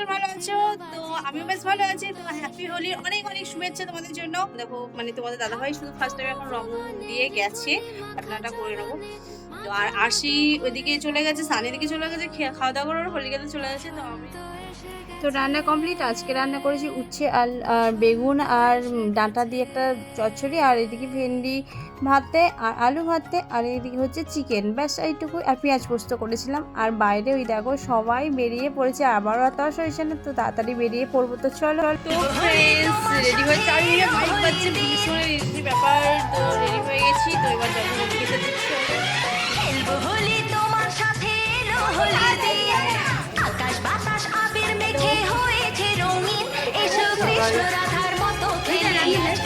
নিশ্চয়ই ভালো আছো? তো আমিও বেশ ভালো আছি। তো হ্যাপি হোলির অনেক অনেক শুভেচ্ছা তোমাদের জন্য। দেখো মানে তোমাদের দাদাভাই শুধু ফার্স্ট টাইম এখন রং দিয়ে গেছে। আপনারটা করে নেব। তো আর আরশি ওইদিকে চলে গেছে সানের দিকে চলে গেছে খাওয়া দাওয়া করে হোলি চলে গেছে তো আমি তো রান্না কমপ্লিট আজকে রান্না করেছি উচ্ছে আর বেগুন আর ডাঁটা দিয়ে একটা চচ্চড়ি আর এদিকে ভেন্ডি ভাতে আর আলু ভাতে আর এদিকে হচ্ছে চিকেন ব্যাস এইটুকু আর পেঁয়াজ পোস্ত করেছিলাম। আর বাইরে ওই দেখো সবাই বেরিয়ে পড়েছে। আবারও এত হয়েছে না তো তাড়াতাড়ি বেরিয়ে পড়ব তো চলো। তো ফ্রেন্ডস রেডি হয়ে চারি মাইক বাজছে ভীষণ ব্যাপার। তো রেডি হয়ে গেছি। তো এবার যাব হোলি খেতে তো চলো। খেলব হোলি তোমার সাথে এলো হোলির দিন আকাশ বাতাস আবির মেখে হয়েছে রঙিন। এসো কৃষ্ণ খেলি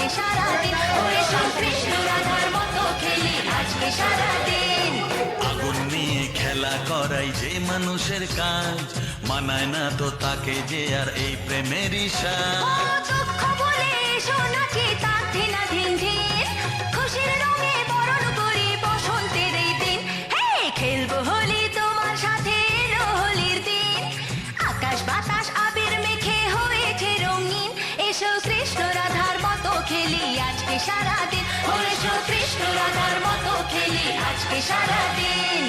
আজকে সারাদিন ও কৃষ্ণ রাধার মতো খেলি। আজকে সারাদিন। আগুন নিয়ে খেলা করাই যে মানুষের কাজ মানায় না তো তাকে যে আর এই প্রেমের ইশা সাজ দুঃখ বলে শোনা কি তার ধিনা ধিন ধিন খুশির আজকে সারাদিন। এসো কৃষ্ণ রাধার মতো খেলি আজকে সারাদিন।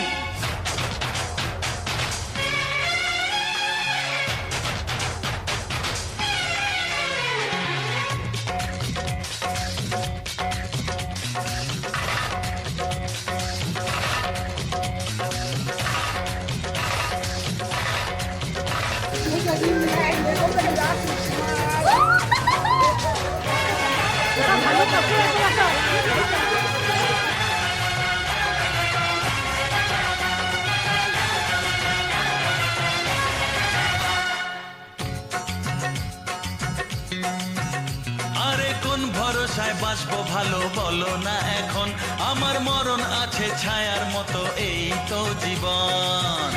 ভরসায় বাঁচবো ভালো বলো না এখন। আমার মরণ আছে ছায়ার মতো এই তো জীবন।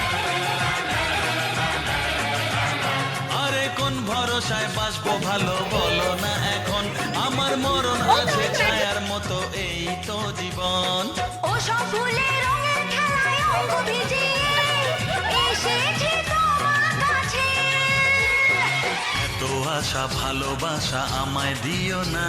আরে কোন ভরসায় বাঁচবো ভালো বলো না এখন। আমার মরণ আছে ছায়ার মতো এই তো জীবন। ও সব ফুলে রঙের খেলায় অঙ্গ ভিজিয়ে এসেছি তোমার কাছে। এত আশা ভালোবাসা আমায় দিও না।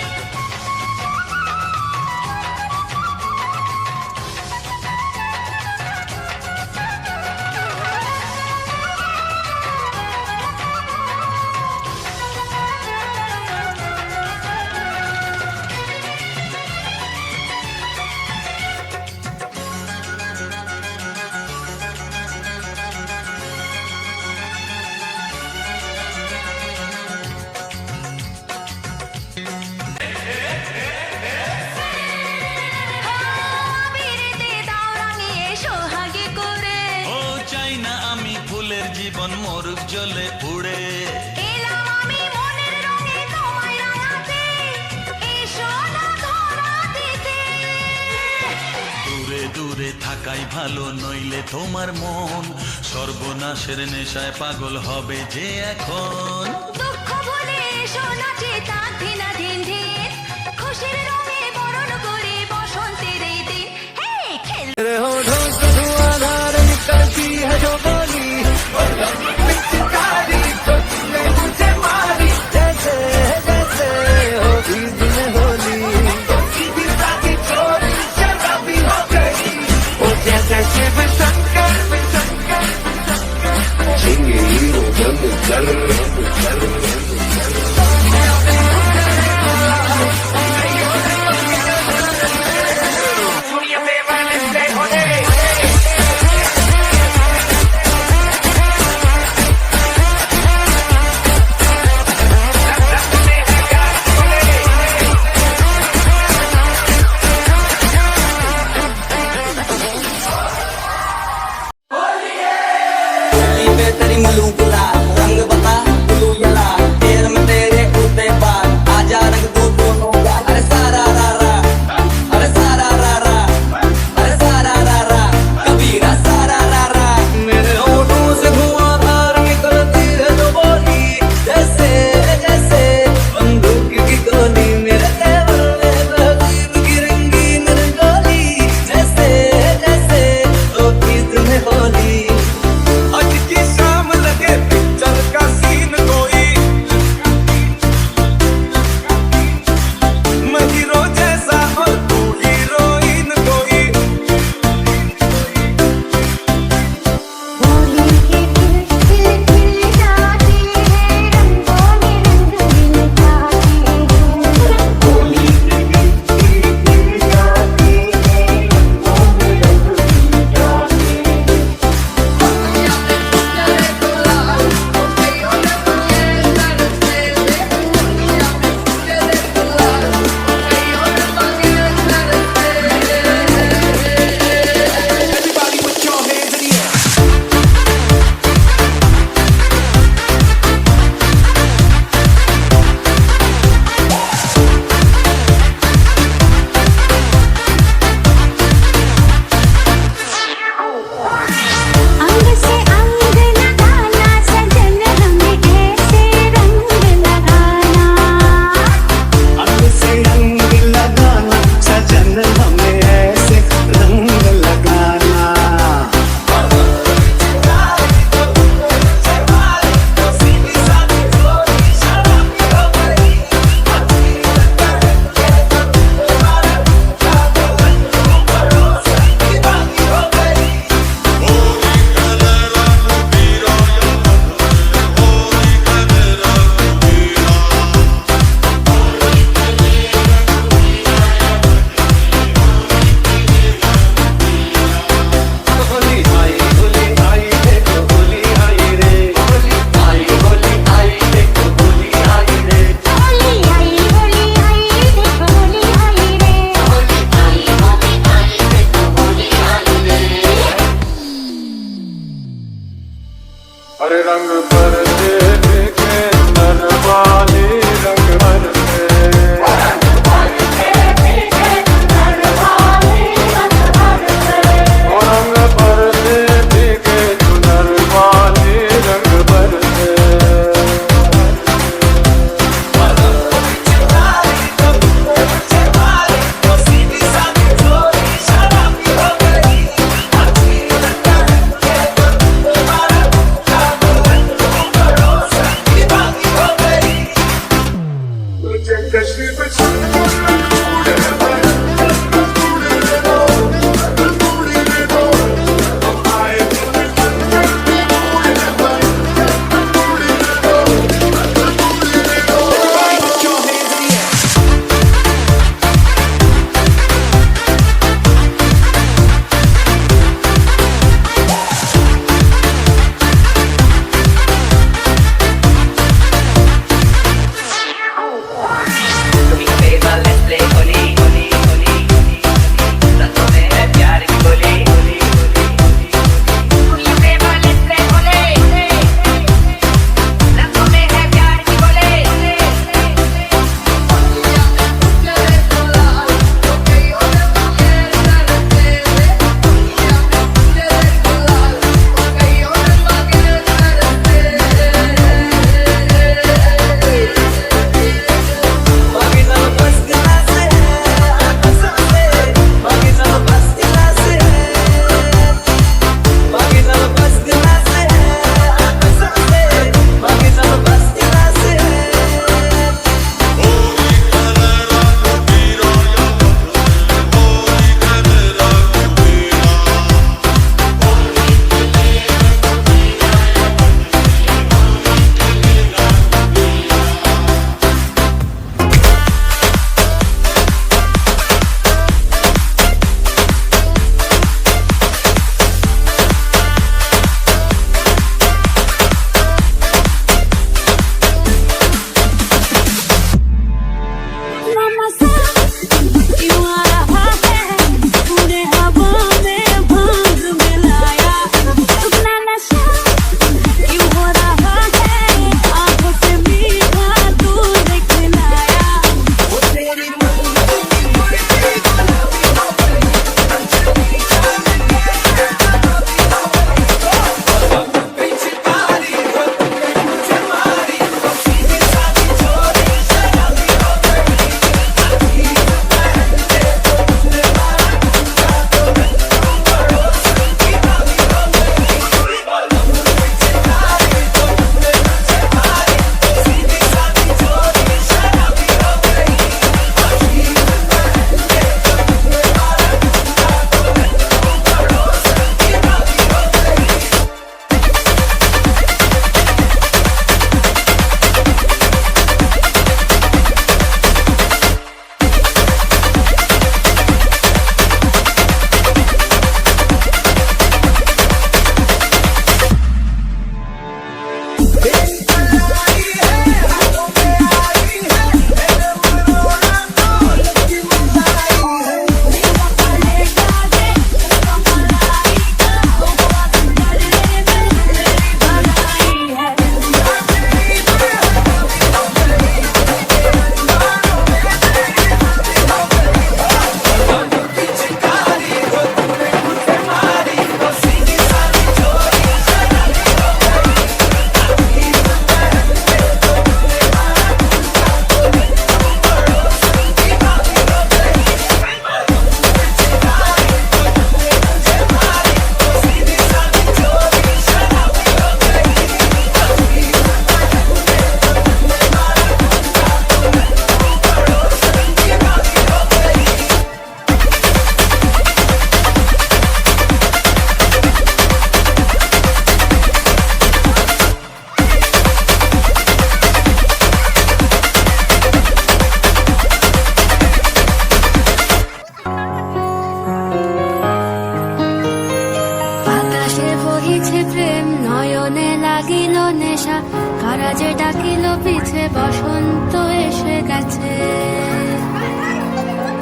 জীবন মরুক জলে দিতে। দূরে দূরে থাকাই ভালো নইলে তোমার মন সর্বনাশের নেশায় পাগল হবে যে এখন। দুঃখ ভুলে এসো নাচে তার ধিনা ধিন